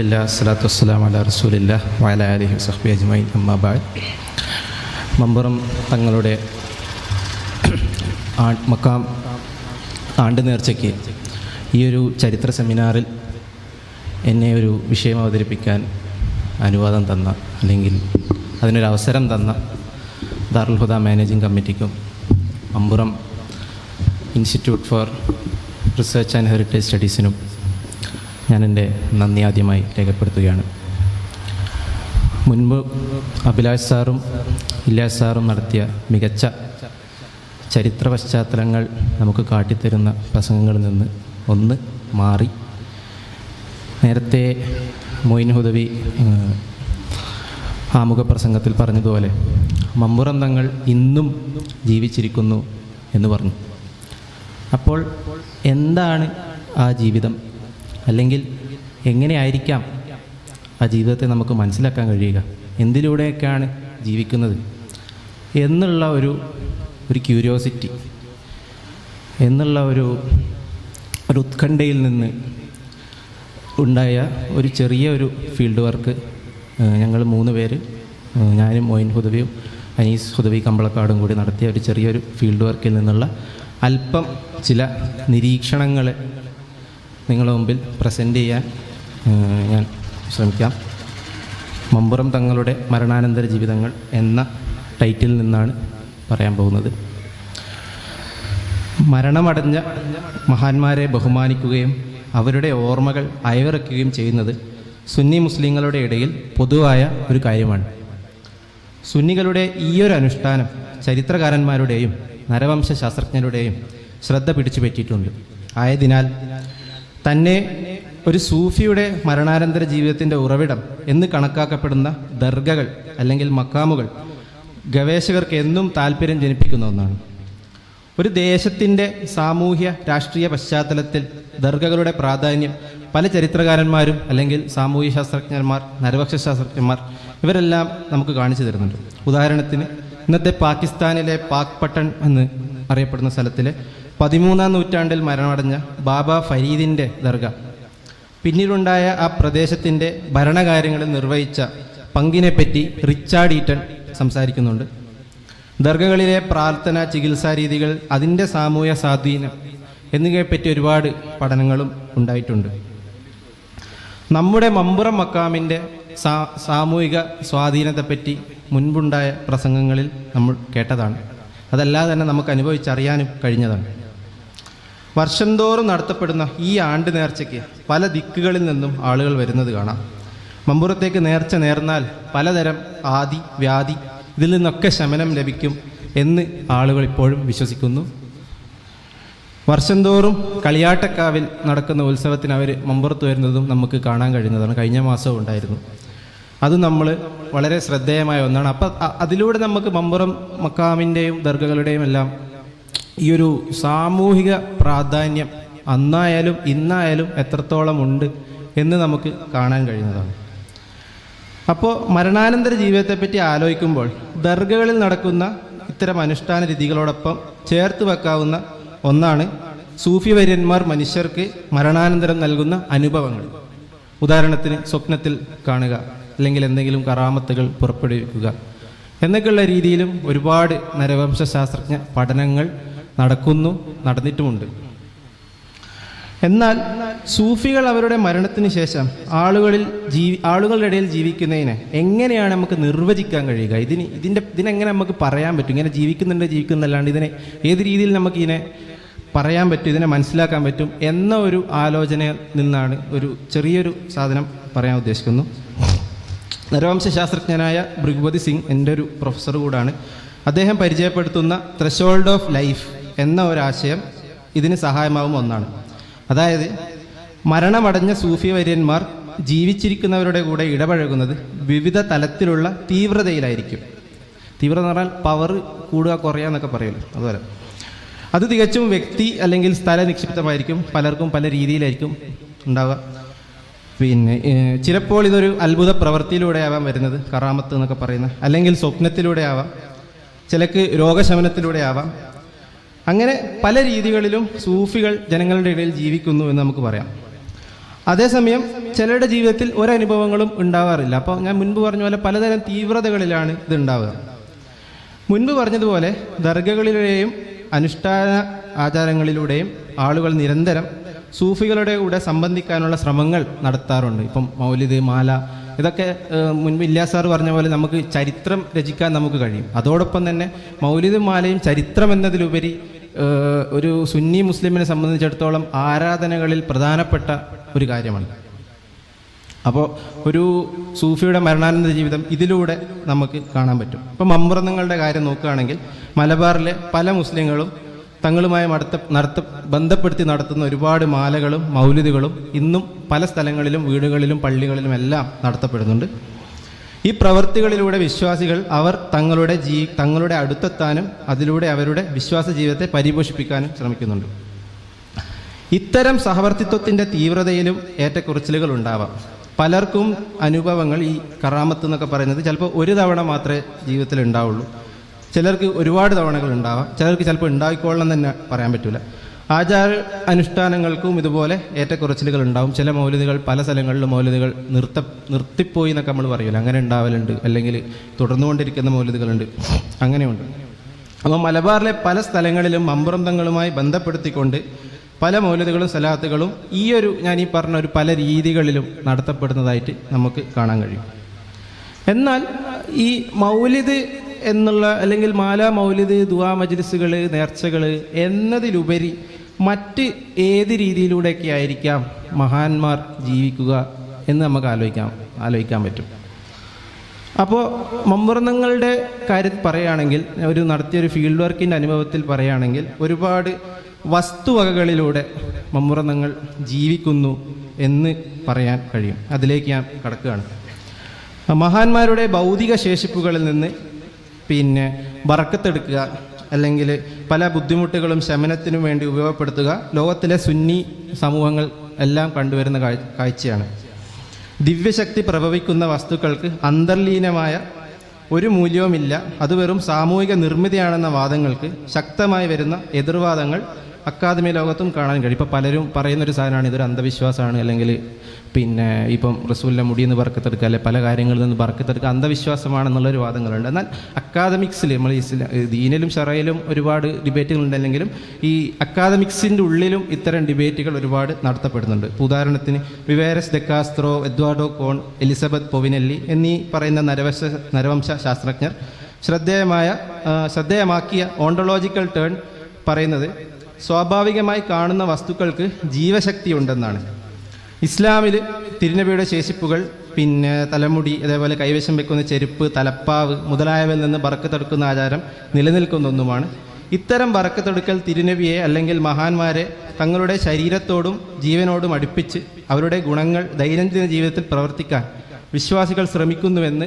അസ്സലാത്തു വസ്സലാം അജ്മൈൻ അമ്മാബായ് മമ്പുറം തങ്ങളുടെ മക്കാം ആണ്ട് നേർച്ചയ്ക്ക് ഈ ഒരു ചരിത്ര സെമിനാറിൽ എന്നെ ഒരു വിഷയം അവതരിപ്പിക്കാൻ അനുവാദം തന്ന അല്ലെങ്കിൽ അതിനൊരു അവസരം തന്ന Darul managing കമ്മിറ്റിക്കും Mampuram institute for research and heritage സ്റ്റഡീസിനും ഞാൻ എന്റെ നന്ദി ആദ്യമായി രേഖപ്പെടുത്തുകയാണ്. മുൻപ് അഭിലാഷ് സാറും ഇല്ലാസ് സാറും നടത്തിയ മികച്ച ചരിത്ര പശ്ചാത്തലങ്ങൾ നമുക്ക് കാട്ടിത്തരുന്ന പ്രസംഗങ്ങളിൽ നിന്ന് ഒന്ന് മാറി. നേരത്തെ മൊയിൻ ഹുദവി ആമുഖ പ്രസംഗത്തിൽ പറഞ്ഞതുപോലെ മമ്പുറം തങ്ങൾ ഇന്നും ജീവിച്ചിരിക്കുന്നു എന്ന് പറഞ്ഞു. അപ്പോൾ എന്താണ് ആ ജീവിതം? അല്ലെങ്കിൽ എങ്ങനെയായിരിക്കാം ആ ജീവിതത്തെ നമുക്ക് മനസ്സിലാക്കാൻ കഴിയുക? എന്തിലൂടെയൊക്കെയാണ് ജീവിക്കുന്നത്? എന്നുള്ള ഒരു ഒരു ക്യൂരിയോസിറ്റി എന്നുള്ള ഒരു ഒരു ഉത്കണ്ഠയിൽ നിന്ന് ഉണ്ടായ ഒരു ചെറിയ ഒരു ഫീൽഡ് വർക്ക് ഞങ്ങൾ മൂന്ന് പേര് ഞാനും മോയിൻ ഹുദവിയും അനീസ് ഹുദവി കമ്പളക്കാടും കൂടി നടത്തിയ ഒരു ചെറിയൊരു ഫീൽഡ് വർക്കിൽ നിന്നുള്ള അല്പം ചില നിരീക്ഷണങ്ങൾ നിങ്ങളുടെ മുമ്പിൽ പ്രസന്റ് ചെയ്യാൻ ഞാൻ ശ്രമിക്കാം. മമ്പുറം തങ്ങളുടെ മരണാനന്തര ജീവിതങ്ങൾ എന്ന ടൈറ്റിൽ നിന്നാണ് പറയാൻ പോകുന്നത്. മരണമടഞ്ഞ മഹാന്മാരെ ബഹുമാനിക്കുകയും അവരുടെ ഓർമ്മകൾ അയവിറക്കുകയും ചെയ്യുന്നത് സുന്നി മുസ്ലിങ്ങളുടെ ഇടയിൽ പൊതുവായ ഒരു കാര്യമാണ്. സുന്നികളുടെ ഈയൊരു അനുഷ്ഠാനം ചരിത്രകാരന്മാരുടെയും നരവംശ ശാസ്ത്രജ്ഞരുടെയും ശ്രദ്ധ പിടിച്ചു പറ്റിയിട്ടുണ്ട് ആയതിനാൽ തന്നെ ഒരു സൂഫിയുടെ മരണാനന്തര ജീവിതത്തിന്റെ ഉറവിടം എന്ന് കണക്കാക്കപ്പെടുന്ന ദർഗകൾ അല്ലെങ്കിൽ മക്കാമുകൾ ഗവേഷകർക്ക് എന്നും താല്പര്യം ജനിപ്പിക്കുന്ന ഒന്നാണ്. ഒരു ദേശത്തിന്റെ സാമൂഹ്യ രാഷ്ട്രീയ പശ്ചാത്തലത്തിൽ ദർഗകളുടെ പ്രാധാന്യം പല ചരിത്രകാരന്മാരും അല്ലെങ്കിൽ സാമൂഹ്യ ശാസ്ത്രജ്ഞന്മാർ നരവക്ഷ ശാസ്ത്രജ്ഞന്മാർ ഇവരെല്ലാം നമുക്ക് കാണിച്ചു തരുന്നുണ്ട്. ഉദാഹരണത്തിന് ഇന്നത്തെ പാകിസ്ഥാനിലെ പാക് പട്ടൺ എന്ന് അറിയപ്പെടുന്ന സ്ഥലത്തിലെ പതിമൂന്നാം നൂറ്റാണ്ടിൽ മരണമടഞ്ഞ ബാബ ഫരീദിന്റെ ദർഗ. പിന്നീടുണ്ടായ ആ പ്രദേശത്തിന്റെ ഭരണകാര്യങ്ങളിൽ നിർവഹിച്ച പങ്കിനെപ്പറ്റി റിച്ചാർഡ് ഈറ്റൺ സംസാരിക്കുന്നുണ്ട്. ദർഗകളിലെ പ്രാർത്ഥന ചികിത്സാ രീതികൾ അതിന്റെ സാമൂഹ്യ സ്വാധീനം എന്നിവയെപ്പറ്റി ഒരുപാട് പഠനങ്ങളും ഉണ്ടായിട്ടുണ്ട്. നമ്മുടെ മമ്പുറം മക്കാമിന്റെ സാമൂഹിക സ്വാധീനത്തെപ്പറ്റി മുൻപുണ്ടായ പ്രസംഗങ്ങളിൽ നമ്മൾ കേട്ടതാണ്. അതല്ലാതെ തന്നെ നമുക്ക് അനുഭവിച്ചറിയാനും കഴിഞ്ഞതാണ്. വർഷം തോറും നടത്തപ്പെടുന്ന ഈ ആണ്ട് നേർച്ചയ്ക്ക് പല ദിക്കുകളിൽ നിന്നും ആളുകൾ വരുന്നത് കാണാം. മമ്പുറത്തേക്ക് നേർച്ച നേർന്നാൽ പലതരം ആദി വ്യാധി ഇതിൽ നിന്നൊക്കെ ശമനം ലഭിക്കും എന്ന് ആളുകൾ ഇപ്പോഴും വിശ്വസിക്കുന്നു. വർഷം തോറും കളിയാട്ടക്കാവിൽ നടക്കുന്ന ഉത്സവത്തിന് അവർ മമ്പുറത്ത് വരുന്നതും നമുക്ക് കാണാൻ കഴിയുന്നതാണ്. കഴിഞ്ഞ മാസവും ഉണ്ടായിരുന്നു. അത് നമ്മൾ വളരെ ശ്രദ്ധേയമായ ഒന്നാണ്. അപ്പം അതിലൂടെ നമുക്ക് മമ്പുറം മക്കാമിന്റെയും ദർഗകളുടെയും എല്ലാം ഈ ഒരു സാമൂഹിക പ്രാധാന്യം അന്നായാലും ഇന്നായാലും എത്രത്തോളം ഉണ്ട് എന്ന് നമുക്ക് കാണാൻ കഴിയുന്നതാണ്. അപ്പോൾ മരണാനന്തര ജീവിതത്തെപ്പറ്റി ആലോചിക്കുമ്പോൾ ദർഗകളിൽ നടക്കുന്ന ഇത്തരം അനുഷ്ഠാന രീതികളോടൊപ്പം ചേർത്ത് വെക്കാവുന്ന ഒന്നാണ് സൂഫി വര്യന്മാർ മനുഷ്യർക്ക് മരണാനന്തരം നൽകുന്ന അനുഭവങ്ങൾ. ഉദാഹരണത്തിന് സ്വപ്നത്തിൽ കാണുക അല്ലെങ്കിൽ എന്തെങ്കിലും കറാമത്തുകൾ പുറപ്പെടുവിക്കുക. എന്നൊക്കെയുള്ള രീതിയിലും ഒരുപാട് നരവംശ ശാസ്ത്രജ്ഞ പഠനങ്ങൾ നടക്കുന്നു നടന്നിട്ടുമുണ്ട്. എന്നാൽ സൂഫികൾ അവരുടെ മരണത്തിന് ശേഷം ആളുകളിൽ ജീവി ആളുകളുടെ ഇടയിൽ ജീവിക്കുന്നതിനെ എങ്ങനെയാണ് നമുക്ക് നിർവചിക്കാൻ കഴിയുക? ഇതിന് ഇതിന്റെ ഇതിനെങ്ങനെ നമുക്ക് പറയാൻ പറ്റും? ഇങ്ങനെ ജീവിക്കുന്നുണ്ട് ജീവിക്കുന്നല്ലാണ്ട് ഇതിനെ ഏത് രീതിയിൽ നമുക്ക് ഇതിനെ പറയാൻ പറ്റും? ഇതിനെ മനസ്സിലാക്കാൻ പറ്റും? എന്ന ഒരു ആലോചനയിൽ നിന്നാണ് ഒരു ചെറിയൊരു സാധനം പറയാൻ ഉദ്ദേശിക്കുന്നു. നരവംശ ശാസ്ത്രജ്ഞനായ ഭൃഗുപതി സിംഗ് എന്റെ ഒരു പ്രൊഫസർ കൂടാണ്. അദ്ദേഹം പരിചയപ്പെടുത്തുന്ന ത്രഷോൾഡ് ഓഫ് ലൈഫ് എന്ന ഒരാശയം ഇതിന് സഹായമാവും ഒന്നാണ്. അതായത് മരണമടഞ്ഞ സൂഫി വര്യന്മാർ ജീവിച്ചിരിക്കുന്നവരുടെ കൂടെ ഇടപഴകുന്നത് വിവിധ തലത്തിലുള്ള തീവ്രതയിലായിരിക്കും. തീവ്രത എന്ന് പറഞ്ഞാൽ പവർ കൂടുക കുറയുക എന്നൊക്കെ പറയുമല്ലോ. അതുപോലെ. അത് തികച്ചും വ്യക്തി അല്ലെങ്കിൽ സ്ഥല നിക്ഷിപ്തമായിരിക്കും. പലർക്കും പല രീതിയിലായിരിക്കും ഉണ്ടാവുക. പിന്നെ ചിലപ്പോൾ ഇതൊരു അത്ഭുത പ്രവൃത്തിയിലൂടെ ആവാം വരുന്നത് കറാമത്ത് എന്നൊക്കെ പറയുന്ന അല്ലെങ്കിൽ സ്വപ്നത്തിലൂടെ ആവാം. ചിലക്ക് രോഗശമനത്തിലൂടെ ആവാം. അങ്ങനെ പല രീതികളിലും സൂഫികൾ ജനങ്ങളുടെ ഇടയിൽ ജീവിക്കുന്നു എന്ന് നമുക്ക് പറയാം. അതേസമയം ചിലരുടെ ജീവിതത്തിൽ ഒരനുഭവങ്ങളും ഉണ്ടാവാറില്ല. അപ്പോൾ ഞാൻ മുൻപ് പറഞ്ഞ പോലെ പലതരം തീവ്രതകളിലാണ് ഇത് ഉണ്ടാവുക. മുൻപ് പറഞ്ഞതുപോലെ ദർഗകളിലൂടെയും അനുഷ്ഠാന ആചാരങ്ങളിലൂടെയും ആളുകൾ നിരന്തരം സൂഫികളുടെ കൂടെ സംബന്ധിക്കാനുള്ള ശ്രമങ്ങൾ നടത്താറുണ്ട്. ഇപ്പം മൗലിദ് മാല ഇതൊക്കെ മുൻപ് ഇല്ലാ സാർ പറഞ്ഞ പോലെ നമുക്ക് ചരിത്രം രചിക്കാൻ നമുക്ക് കഴിയും. അതോടൊപ്പം തന്നെ മൗലിദും മാലയും ചരിത്രം എന്നതിലുപരി ഒരു സുന്നി മുസ്ലിമിനെ സംബന്ധിച്ചിടത്തോളം ആരാധനകളിൽ പ്രധാനപ്പെട്ട ഒരു കാര്യമാണ്. അപ്പോൾ ഒരു സൂഫിയുടെ മരണാനന്ദ ജീവിതം ഇതിലൂടെ നമുക്ക് കാണാൻ പറ്റും. ഇപ്പം മമ്പ്രതങ്ങളുടെ കാര്യം നോക്കുകയാണെങ്കിൽ മലബാറിലെ പല മുസ്ലിങ്ങളും തങ്ങളുമായി നടത്ത നടത്ത ബന്ധപ്പെടുത്തി നടത്തുന്ന ഒരുപാട് മാലകളും മൗലിദുകളും ഇന്നും പല സ്ഥലങ്ങളിലും വീടുകളിലും പള്ളികളിലും എല്ലാം നടത്തപ്പെടുന്നുണ്ട്. ഈ പ്രവൃത്തികളിലൂടെ വിശ്വാസികൾ അവർ തങ്ങളുടെ ജീ തങ്ങളുടെ അടുത്തെത്താനും അതിലൂടെ അവരുടെ വിശ്വാസ ജീവിതത്തെ പരിപോഷിപ്പിക്കാനും ശ്രമിക്കുന്നുണ്ട്. ഇത്തരം സഹവർത്തിത്വത്തിന്റെ തീവ്രതയിലും ഏറ്റക്കുറച്ചിലുകൾ ഉണ്ടാവാം. പലർക്കും അനുഭവങ്ങൾ ഈ കറാമത്ത് എന്നൊക്കെ പറയുന്നത് ചിലപ്പോൾ ഒരു തവണ മാത്രമേ ജീവിതത്തിൽ ഉണ്ടാവുള്ളൂ ചിലർക്ക് ഒരുപാട് തവണകൾ ഉണ്ടാവാം. ചിലർക്ക് ചിലപ്പോൾ ഉണ്ടായിക്കൊള്ളണം തന്നെ പറയാൻ പറ്റില്ല ആചാര അനുഷ്ഠാനങ്ങൾക്കും ഇതുപോലെ ഏറ്റക്കുറച്ചിലുകൾ ഉണ്ടാവും. ചില മൗലികകൾ പല സ്ഥലങ്ങളിലും മൗലികകൾ നിർത്ത നിർത്തിപ്പോയി എന്നൊക്കെ നമ്മൾ പറയൂല. അങ്ങനെ ഉണ്ടാവലുണ്ട്. അല്ലെങ്കിൽ തുടർന്നുകൊണ്ടിരിക്കുന്ന മൗലികകളുണ്ട് അങ്ങനെയുണ്ട്. അപ്പോൾ മലബാറിലെ പല സ്ഥലങ്ങളിലും മമ്പുറന്തങ്ങളുമായി ബന്ധപ്പെടുത്തിക്കൊണ്ട് പല മൗലികകളും സലാത്തുകളും ഈ ഒരു ഞാൻ ഈ പറഞ്ഞ ഒരു പല രീതികളിലും നടത്തപ്പെടുന്നതായിട്ട് നമുക്ക് കാണാൻ കഴിയും. എന്നാൽ ഈ മൗലിദ് എന്നുള്ള അല്ലെങ്കിൽ മാല മൗലിദ് ദുവാ മജ്ലിസുകൾ നേർച്ചകൾ എന്നതിലുപരി മറ്റ് ഏത് രീതിയിലൂടെയൊക്കെ ആയിരിക്കാം മഹാന്മാർ ജീവിക്കുക എന്ന് നമുക്ക് ആലോചിക്കാം ആലോചിക്കാൻ പറ്റും. അപ്പോൾ മമ്പുറന്നങ്ങളുടെ കാര്യത്തിൽ പറയുകയാണെങ്കിൽ ഒരു നടത്തിയൊരു ഫീൽഡ് വർക്കിന്റെ അനുഭവത്തിൽ പറയുകയാണെങ്കിൽ ഒരുപാട് വസ്തുവകകളിലൂടെ മമ്പുറന്നങ്ങൾ ജീവിക്കുന്നു എന്ന് പറയാൻ കഴിയും. അതിലേക്ക് ഞാൻ കടക്കുകയാണ്. മഹാന്മാരുടെ ഭൗതിക ശേഷിപ്പുകളിൽ നിന്ന് പിന്നെ വറക്കത്തെടുക്കുക അല്ലെങ്കിൽ പല ബുദ്ധിമുട്ടുകളും ശമനത്തിനും വേണ്ടി ഉപയോഗപ്പെടുത്തുക. ലോകത്തിലെ സുന്നി സമൂഹങ്ങൾ എല്ലാം കണ്ടുവരുന്ന കാഴ്ചയാണ്. ദിവ്യശക്തി പ്രഭവിക്കുന്ന വസ്തുക്കൾക്ക് അന്തർലീനമായ ഒരു മൂല്യവുമില്ല. അത് വെറും സാമൂഹിക നിർമ്മിതിയാണെന്ന വാദങ്ങൾക്ക് ശക്തമായി വരുന്ന എതിർവാദങ്ങൾ അക്കാദമി ലോകത്തും കാണാൻ കഴിയും. ഇപ്പോൾ പലരും പറയുന്നൊരു സാധനമാണ് ഇതൊരു അന്ധവിശ്വാസമാണ്. അല്ലെങ്കിൽ പിന്നെ ഇപ്പം റസൂലിന്റെ മുടിയിൽ നിന്ന് പറക്കത്തെടുക്കുക അല്ലെ പല കാര്യങ്ങളിൽ നിന്ന് പറക്കത്തെടുക്കുക അന്ധവിശ്വാസമാണെന്നുള്ളൊരു വാദങ്ങളുണ്ട്. എന്നാൽ അക്കാദമിക്സിൽ നമ്മൾ ഇസ്ലാ ദീനിലും ഷറയിലും ഒരുപാട് ഡിബേറ്റുകളുണ്ടെങ്കിലും ഈ അക്കാദമിക്സിന്റെ ഉള്ളിലും ഇത്തരം ഡിബേറ്റുകൾ ഒരുപാട് നടത്തപ്പെടുന്നുണ്ട്. ഉദാഹരണത്തിന് വിവേരസ് ഡെക്കാസ്ത്രോ എദ്വാർഡോ കോൺ എലിസബത്ത് പൊവിനെല്ലി എന്നീ പറയുന്ന നരവശ നരവംശ ശാസ്ത്രജ്ഞർ ശ്രദ്ധേയമായ ശ്രദ്ധേയമാക്കിയ ഓണ്ടോളോജിക്കൽ ടേൺ പറയുന്നത് സ്വാഭാവികമായി കാണുന്ന വസ്തുക്കൾക്ക് ജീവശക്തി ഉണ്ടെന്നാണ് ഇസ്ലാമിൽ തിരുനബിയുടെ ശേഷിപ്പുകൾ പിന്നെ തലമുടി അതേപോലെ കൈവശം വെക്കുന്ന ചെരുപ്പ് തലപ്പാവ് മുതലായവയിൽ നിന്ന് ബറക്കത്തെടുക്കുന്ന ആചാരം നിലനിൽക്കുന്ന ഒന്നുമാണ്. ഇത്തരം വറക്കത്തെടുക്കൽ തിരുനബിയെ അല്ലെങ്കിൽ മഹാന്മാരെ തങ്ങളുടെ ശരീരത്തോടും ജീവനോടും അടുപ്പിച്ച് അവരുടെ ഗുണങ്ങൾ ദൈനംദിന ജീവിതത്തിൽ പ്രവർത്തിക്കാൻ വിശ്വാസികൾ ശ്രമിക്കുന്നുവെന്ന്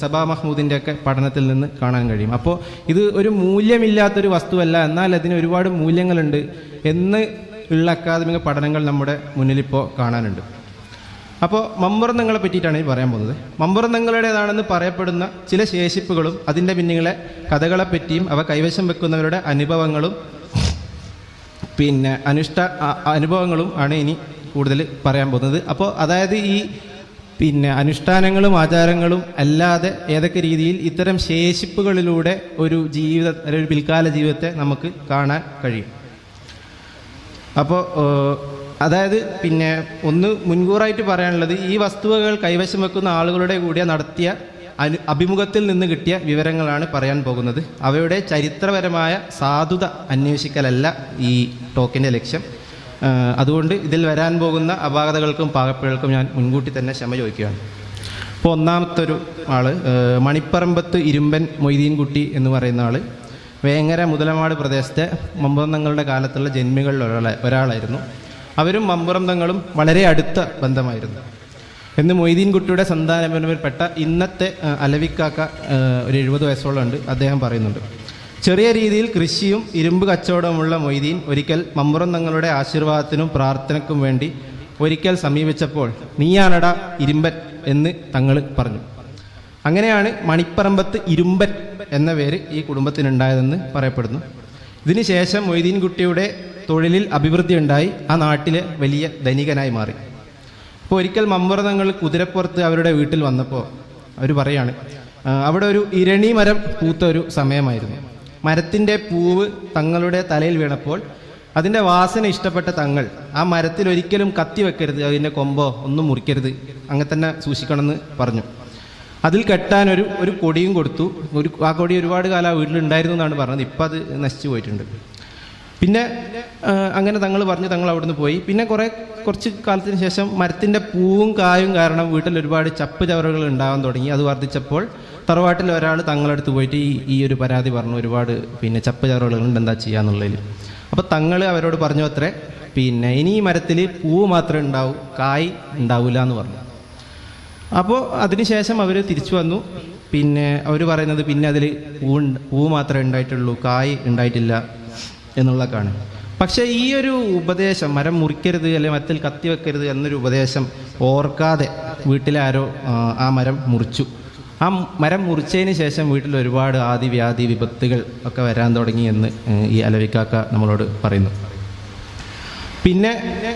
സബാ മഹ്മൂദിന്റെ ഒക്കെ പഠനത്തിൽ നിന്ന് കാണാൻ കഴിയും. അപ്പോൾ ഇത് ഒരു മൂല്യമില്ലാത്തൊരു വസ്തുവല്ല. എന്നാൽ അതിന് ഒരുപാട് മൂല്യങ്ങളുണ്ട് എന്ന് ഉള്ള അക്കാദമിക പഠനങ്ങൾ നമ്മുടെ മുന്നിലിപ്പോൾ കാണാനുണ്ട്. അപ്പോൾ മമ്പുറന്നങ്ങളെ പറ്റിയിട്ടാണ് ഈ പറയാൻ പോകുന്നത്. മമ്പുറന്നങ്ങളുടേതാണെന്ന് പറയപ്പെടുന്ന ചില ശേഷിപ്പുകളും അതിന്റെ പിന്നിലെ കഥകളെപ്പറ്റിയും അവ കൈവശം വെക്കുന്നവരുടെ അനുഭവങ്ങളും പിന്നെ അനുഷ്ഠ അനുഭവങ്ങളും ആണ് ഇനി കൂടുതൽ പറയാൻ പോകുന്നത്. അപ്പോൾ അതായത് ഈ പിന്നെ അനുഷ്ഠാനങ്ങളും ആചാരങ്ങളും അല്ലാതെ ഏതൊക്കെ രീതിയിൽ ഇത്തരം ശേഷിപ്പുകളിലൂടെ ഒരു ജീവിത ഒരു പിൽക്കാല ജീവിതത്തെ നമുക്ക് കാണാൻ കഴിയും. അപ്പോൾ അതായത് പിന്നെ ഒന്ന് മുൻകൂറായിട്ട് പറയാനുള്ളത് ഈ വസ്തുവകൾ കൈവശം വെക്കുന്ന ആളുകളുടെ കൂടെ നടത്തിയ അനു അഭിമുഖത്തിൽ നിന്ന് കിട്ടിയ വിവരങ്ങളാണ് പറയാൻ പോകുന്നത്. അവയുടെ ചരിത്രപരമായ സാധുത അന്വേഷിക്കലല്ല ഈ ടോക്കിന്റെ ലക്ഷ്യം. അതുകൊണ്ട് ഇതിൽ വരാൻ പോകുന്ന അപാകതകൾക്കും പാകപ്പിഴകൾക്കും ഞാൻ മുൻകൂട്ടി തന്നെ ക്ഷമ ചോദിക്കുകയാണ്. ഇപ്പോൾ ഒന്നാമത്തൊരു ഏഹ്, മണിപ്പറമ്പത്ത് ഇരുമ്പൻ മൊയ്തീൻകുട്ടി എന്ന് പറയുന്ന ആൾ വേങ്ങര മുതലമാട് പ്രദേശത്തെ മമ്പുറന്തങ്ങളുടെ കാലത്തുള്ള ജന്മികളിൽ ഒരാളെ ഒരാളായിരുന്നു. അവരും മമ്പുറന്തങ്ങളും വളരെ അടുത്ത ബന്ധമായിരുന്നു. എന്ന് മൊയ്തീൻകുട്ടിയുടെ സന്താനപരമ്പരപ്പെട്ട ഇന്നത്തെ അലവിക്കാക്ക ഒരു എഴുപത് വയസ്സോളം ഉണ്ട് അദ്ദേഹം പറയുന്നുണ്ട്. ചെറിയ രീതിയിൽ കൃഷിയും ഇരുമ്പ് കച്ചവടവുമുള്ള മൊയ്തീൻ ഒരിക്കൽ മമ്പുറം തങ്ങളുടെ ആശീർവാദത്തിനും പ്രാർത്ഥനക്കും വേണ്ടി ഒരിക്കൽ സമീപിച്ചപ്പോൾ നീയാണടാ ഇരുമ്പൻ എന്ന് തങ്ങൾ പറഞ്ഞു. അങ്ങനെയാണ് മണിപ്പറമ്പത്ത് ഇരുമ്പൻ എന്ന പേര് ഈ കുടുംബത്തിനുണ്ടായതെന്ന് പറയപ്പെടുന്നു. ഇതിനുശേഷം മൊയ്തീൻ കുട്ടിയുടെ തൊഴിലിൽ അഭിവൃദ്ധി ഉണ്ടായി ആ നാട്ടിലെ വലിയ ധനികനായി മാറി. അപ്പോൾ ഒരിക്കൽ മമ്പുറതങ്ങൾ കുതിരപ്പുറത്ത് അവരുടെ വീട്ടിൽ വന്നപ്പോൾ അവർ പറയാണ് അവിടെ ഒരു ഇരണി മരം പൂത്ത ഒരു സമയമായിരുന്നു. മരത്തിന്റെ പൂവ് തങ്ങളുടെ തലയിൽ വീണപ്പോൾ അതിന്റെ വാസന ഇഷ്ടപ്പെട്ട തങ്ങൾ ആ മരത്തിൽ ഒരിക്കലും കത്തി വെക്കരുത് അതിന്റെ കൊമ്പോ ഒന്നും മുറിക്കരുത് അങ്ങനെ തന്നെ സൂക്ഷിക്കണമെന്ന് പറഞ്ഞു. അതിൽ കെട്ടാൻ ഒരു ഒരു കൊടിയും കൊടുത്തു. ഒരു ആ കൊടി ഒരുപാട് കാലം ആ വീട്ടിലുണ്ടായിരുന്നു എന്നാണ് പറഞ്ഞത്. ഇപ്പം അത് നശിച്ചു പോയിട്ടുണ്ട്. പിന്നെ അങ്ങനെ തങ്ങൾ പറഞ്ഞു തങ്ങൾ അവിടുന്ന് പോയി. പിന്നെ കുറേ കുറച്ച് കാലത്തിന് ശേഷം മരത്തിന്റെ പൂവും കായും കാരണം വീട്ടിൽ ഒരുപാട് ചപ്പ് ചവറുകൾ ഉണ്ടാകാൻ തുടങ്ങി. അത് വർദ്ധിച്ചപ്പോൾ തറവാട്ടിൽ ഒരാൾ തങ്ങളടുത്ത് പോയിട്ട് ഈ ഈ ഒരു പരാതി പറഞ്ഞു. ഒരുപാട് പിന്നെ ചപ്പ് ചവറുകളുണ്ട് എന്താ ചെയ്യാന്നുള്ളതിൽ അപ്പോൾ തങ്ങൾ അവരോട് പറഞ്ഞു അത്രേ. പിന്നെ ഇനി ഈ മരത്തിൽ പൂവ് മാത്രമേ ഉണ്ടാവൂ കായ് ഉണ്ടാവില്ല എന്ന് പറഞ്ഞു. അപ്പോൾ അതിനുശേഷം അവർ തിരിച്ചു വന്നു. പിന്നെ അവർ പറയുന്നത് പിന്നെ അതിൽ പൂ പൂ മാത്രമേ ഉണ്ടായിട്ടുള്ളൂ കായ് ഉണ്ടായിട്ടില്ല എന്നുള്ളതൊക്കെയാണ് പക്ഷേ ഈ ഒരു ഉപദേശം മരം മുറിക്കരുത് അല്ലെങ്കിൽ മരത്തിൽ കത്തി വെക്കരുത് എന്നൊരു ഉപദേശം ഓർക്കാതെ വീട്ടിലാരോ ആ മരം മുറിച്ചു. ആ മരം മുറിച്ചതിന് ശേഷം വീട്ടിൽ ഒരുപാട് ആദി വ്യാധി വിപത്തുകൾ ഒക്കെ വരാൻ തുടങ്ങി എന്ന് ഈ അലവിക്കാക്ക നമ്മളോട് പറയുന്നു. പിന്നെ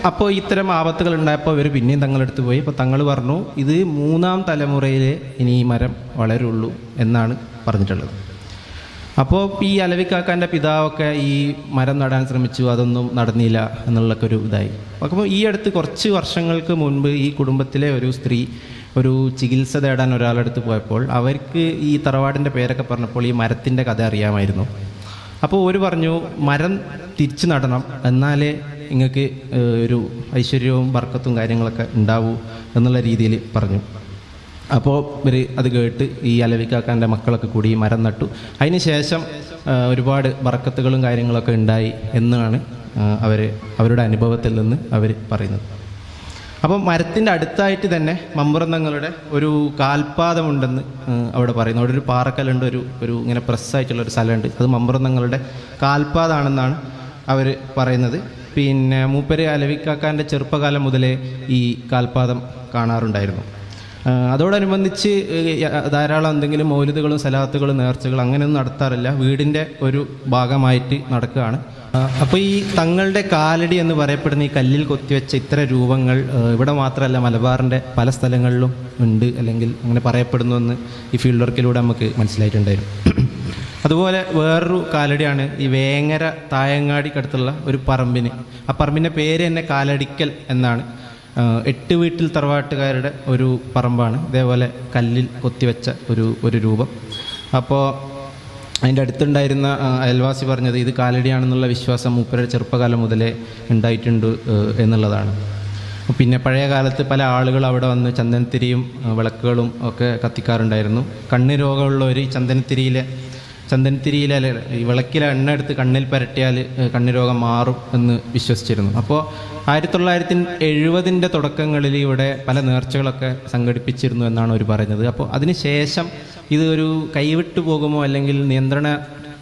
അപ്പോൾ ഇത്തരം ആപത്തുകൾ ഉണ്ടായപ്പോൾ ഇവർ പിന്നെയും തങ്ങളെടുത്ത് പോയി. അപ്പോൾ തങ്ങൾ പറഞ്ഞു ഇത് മൂന്നാം തലമുറയിൽ ഇനി ഈ മരം വളരുള്ളൂ എന്നാണ് പറഞ്ഞിട്ടുള്ളത്. അപ്പോൾ ഈ അലവിക്കാക്കാന്റെ പിതാവൊക്കെ ഈ മരം നടാൻ ശ്രമിച്ചു അതൊന്നും നടന്നില്ല എന്നുള്ളൊക്കെ ഒരു ഇതായി. അപ്പോൾ ഈ അടുത്ത് കുറച്ച് വർഷങ്ങൾക്ക് മുൻപ് ഈ കുടുംബത്തിലെ ഒരു സ്ത്രീ ഒരു ചികിത്സ തേടാൻ ഒരാളെടുത്ത് പോയപ്പോൾ അവർക്ക് ഈ തറവാടിന്റെ പേരൊക്കെ പറഞ്ഞപ്പോൾ ഈ മരത്തിന്റെ കഥ അറിയാമായിരുന്നു. അപ്പോൾ ഒരു പറഞ്ഞു മരം തിരിച്ചു നടണം. എന്നാലേ നിങ്ങൾക്ക് ഒരു ഐശ്വര്യവും ബർക്കത്തും കാര്യങ്ങളൊക്കെ ഉണ്ടാവൂ എന്നുള്ള രീതിയിൽ പറഞ്ഞു. അപ്പോൾ ഇവർ അത് കേട്ട് ഈ അലവിക്കാക്കാന്റെ മക്കളൊക്കെ കൂടി മരം നട്ടു. അതിന് ശേഷം ഒരുപാട് ബർക്കത്തുകളും കാര്യങ്ങളൊക്കെ ഉണ്ടായി എന്നാണ് അവർ അവരുടെ അനുഭവത്തിൽ നിന്ന് അവർ പറയുന്നത്. അപ്പോൾ മരത്തിന്റെ അടുത്തായിട്ട് തന്നെ മമ്പുറന്തങ്ങളുടെ ഒരു കാൽപാദമുണ്ടെന്ന് അവിടെ പറയുന്നു. അവിടെ ഒരു പാറക്കല്ലുണ്ട് ഒരു ഒരു ഇങ്ങനെ പ്രസ്സായിട്ടുള്ള ഒരു സ്ഥലമുണ്ട്. അത് മമ്പുറന്തങ്ങളുടെ കാൽപാദാണെന്നാണ് അവർ പറയുന്നത്. പിന്നെ മൂപ്പര് അലവിക്കാക്കാന്റെ ചെറുപ്പകാലം മുതലേ ഈ കാൽപാദം കാണാറുണ്ടായിരുന്നു. അതോടനുബന്ധിച്ച് ധാരാളം എന്തെങ്കിലും മൗലിതകളും സലാത്തുകളും നേർച്ചകളും അങ്ങനെയൊന്നും നടത്താറില്ല. വീടിന്റെ ഒരു ഭാഗമായിട്ട് നടക്കുകയാണ്. അപ്പോൾ ഈ തങ്ങളുടെ കാലടി എന്ന് പറയപ്പെടുന്ന ഈ കല്ലിൽ കൊത്തിവെച്ച ഇത്ര രൂപങ്ങൾ ഇവിടെ മാത്രമല്ല മലബാറിന്റെ പല സ്ഥലങ്ങളിലും ഉണ്ട് അല്ലെങ്കിൽ അങ്ങനെ പറയപ്പെടുന്നു എന്ന് ഈ ഫീൽഡ് വർക്കിലൂടെ നമുക്ക് മനസ്സിലായിട്ടുണ്ടായിരുന്നു. അതുപോലെ വേറൊരു കാലടിയാണ് ഈ വേങ്ങര തായങ്ങാടിക്കടുത്തുള്ള ഒരു പറമ്പിന്. ആ പറമ്പിന്റെ പേര് തന്നെ കാലടിക്കൽ എന്നാണ്. എട്ട് വീട്ടിൽ തറവാട്ടുകാരുടെ ഒരു പറമ്പാണ്. ഇതേപോലെ കല്ലിൽ കൊത്തിവെച്ച ഒരു ഒരു രൂപം. അപ്പോൾ അതിന്റെ അടുത്തുണ്ടായിരുന്ന അയൽവാസി പറഞ്ഞത് ഇത് കാലടിയാണെന്നുള്ള വിശ്വാസം മൂപ്പരുടെ ചെറുപ്പകാലം മുതലേ ഉണ്ടായിട്ടുണ്ട് എന്നുള്ളതാണ്. പിന്നെ പഴയ കാലത്ത് പല ആളുകൾ അവിടെ വന്ന് ചന്ദനത്തിരിയും വിളക്കുകളും ഒക്കെ കത്തിക്കാറുണ്ടായിരുന്നു. കണ്ണ് രോഗമുള്ളവർ ചന്ദനത്തിരിയിലെ ചന്ദനത്തിരിയിലെ ഈ വിളക്കിലെ എണ്ണ എടുത്ത് കണ്ണിൽ പരട്ടിയാൽ കണ്ണുരോഗം രോഗം മാറും എന്ന് വിശ്വസിച്ചിരുന്നു. അപ്പോൾ ആയിരത്തി തൊള്ളായിരത്തി എഴുപതിന്റെ തുടക്കങ്ങളിൽ ഇവിടെ പല നേർച്ചകളൊക്കെ സംഘടിപ്പിച്ചിരുന്നു എന്നാണ് അവർ പറയുന്നത്. അപ്പോൾ അതിനുശേഷം ഇത് ഒരു കൈവിട്ടു പോകുമോ അല്ലെങ്കിൽ നിയന്ത്രണ